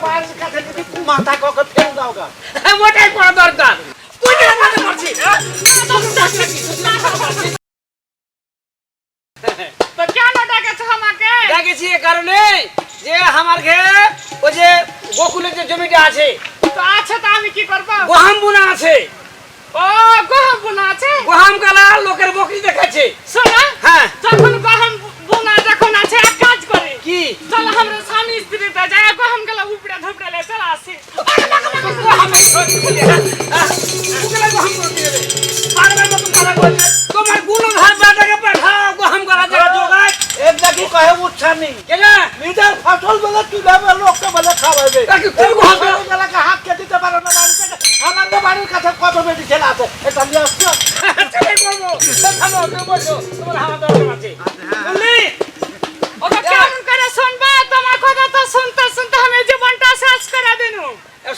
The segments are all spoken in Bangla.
কাছে যদি মাথা ককে ফেল দাও গা ওটাই করা দরকার তুই কেন মাথা মারছিস? তো কেন ডেকেছো আমাকে দেখেছি এ কারণে যে আমার ঘরে ওই যে গোকুলের যে জমিটা আছে তো আছে তো আমি কি করব গোহাম বুনা আছে ও গহম বোনা আছে গোহাম কালা লোকের বকরি দেখাচ্ছে শোনা হ্যাঁ। যখন গহম বোনা যখন আছে এক কাজ করে। কি? চল আমরা স্বামী স্ত্রীতে পারবার মতন কথা বলছে। তোমার গুণধর বেটাকে পাঠাও গোহাম করা জায়গা যোগায় এর নাকি কহে উৎসাহ নেই। কেন নিজের ফসল বলে তুলাবে লোককে বলে খাওয়াবে? গোহাম ফসল বেলাকে হাত কে দিতে পারে না বাড়ি আমার তো বাড়ির কাছে কত বেটি ছেলে আছে? এটা নিয়ে আসছো? সেটাই করব থামো, তুমি বসো, তোমার হাওয়া দরকার আছে। বুঝলি? ওকে কেমন করে শুনবে? তোমার কথা তো শুনতে শুনতে আমি জীবনটা শেষ করে দিনু। এ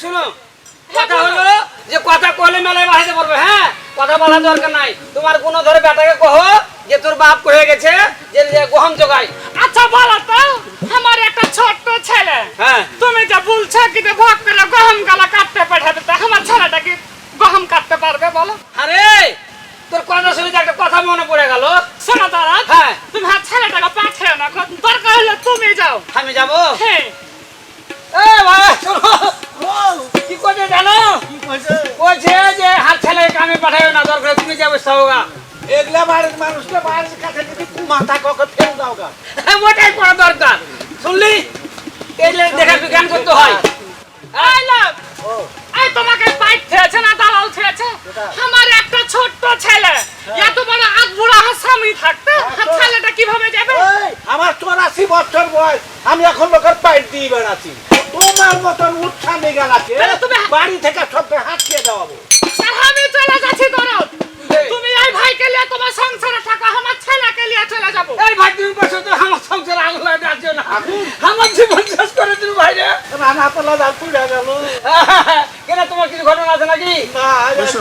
কথা হলো যে কথা কলে মেলায় হ্যাঁ কথা বলা দরকার নাই। তোমার কোনো ধরে বেটাকে কহো যে তোর বাপ কয়ে গেছে যে গহম জোগাই। আচ্ছা বলো তো আমার একটা ছোট্ট ছেলে। হ্যাঁ। তুমি যে বলছো কি যে ভোগ করে গহম গালা কাটতে পাঠাবে তা আমার ছেলেটা কি গহম কাটতে পারবে বলো? আরে তোর কথা শুনে একটা কথা মনে পড়ে গেল। শোনো তারা হ্যাঁ। তুমি আমার ছেলেটাকে পাঠিও না দরকার হলে তুমি যাও। আমি যাব? হ্যাঁ এ ভাই শোনো কি করছে জানো কি কইছে বলছে যে হাত ছেলে কামে পাঠাবে না এগুলা বাড়ির বাড়ির কাছে যদি মাথা ককে ফেল ওটাই করা দরকার। শুনলি? এইগুলো দেখা করতে হয়। আই লাভ ও। তোমাকে পাইট থেয়েছে না দালাল থেয়েছে আমার একটা ছোট্ট ছেলে। এত বড় আগ বুড়া থাকতে ছেলেটা কীভাবে যাবে? আমার চৌরাশি বছর বয়স। আমি এখন লোকের পাইট দিয়ে বেড়াচ্ছি। তোমার মতন উৎসাহ বাড়ি থেকে সবকে হাঁটিয়ে দেওয়াবো। আমি চলে যাচ্ছি দরদ তুমি এই ভাইকে নিয়ে তোমার সংসারে থাকো আমার ছেলেকে নিয়ে চলে যাব এই ভাই তুমি বসো তো আমার সংসার আগুন লাগে যাচ্ছ না আগুন? আমার জীবন শেষ করে তুমি ভাই রে রানা তোলা গেল। কেন তোমার কিছু ঘটনা আছে নাকি? না গেছো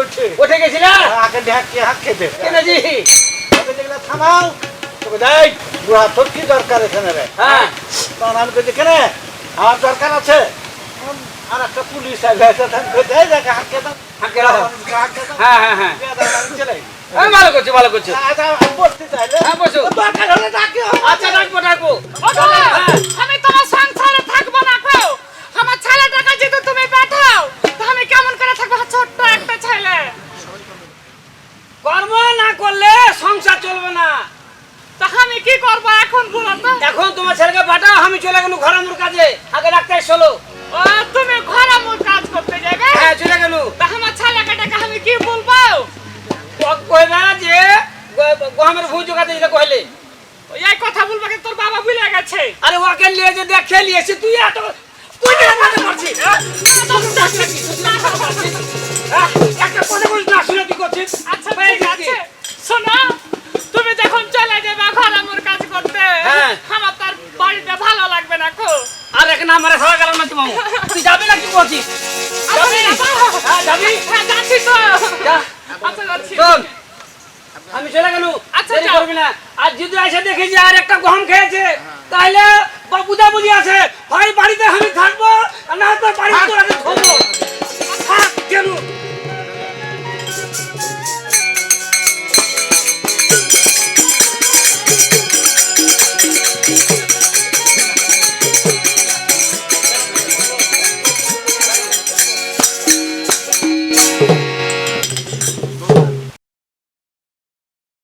উঠে। উঠে গেছিলা? আগে ঢাকিয়ে হাত খেতে। কেন জি? থামাও। তবে যাই বুড়া তোর কি দরকার এখানে রে। হ্যাঁ। তখন আমি কইছি কেন আমার দরকার আছে? আর একটা পুলিশ আসবে দেয় দেখে হাত খেতাম হ্যাঁ হ্যাঁ হ্যাঁ। চলে ভালো করছ ভালো করছ। বসতে চাইলে হ্যাঁ, বসো। দরকার হলে ডাকিও। আচ্ছা ডাকবো ডাকবো ও বাবা, হ্যাঁ। আমি তোমার সংসারে থাকব না গো আমার ছেলেটাকে যদি তুমি পাঠাও তো আমি কেমন করে থাকব ছোট্ট একটা ছেলে কর্ম না করলে সংসার চলবে না। তা আমি কি করব এখন বলো তো? এখন তোমার ছেলেকে পাঠাও আমি চলে গেল ঘর আমার কাজে। আগে ডাক্তার চলো ও তুমি ঘর আমার কাজ করতে যাবে? হ্যাঁ চলে গেল তা আমার ছেলেকে ডেকে আমি কি বলব? কইবা যে গহমের ভুজ জোগাতে যেটা কইলে। এই কথা বলব কি তোর বাবা ভুলে গেছে? আরে ওকে নিয়ে যে দেখে নিয়েছি তুই এত তুই কেন মাথা মারছিস? হ্যাঁ? হ্যাঁ? একটা কথা বলিস না শুনে তুই করছিস? আচ্ছা শোনো তুমি যখন চলে যাবে ঘর আমার কাজ করতে হ্যাঁ। আমার তার বাড়িতে ভালো লাগবে না কো। আর এক না মারে খাওয়া গেল না তুই তুই যাবি না কি করছিস? যাবি? হ্যাঁ যাবি? হ্যাঁ যাচ্ছি তো আচ্ছা যাচ্ছি। আমি চলে গেল। আচ্ছা, করবি না। আর যদি এসে দেখি যে আর একটা গহম খেয়েছে তাহলে বা বুঝা আছে হয় বাড়িতে আমি থাকব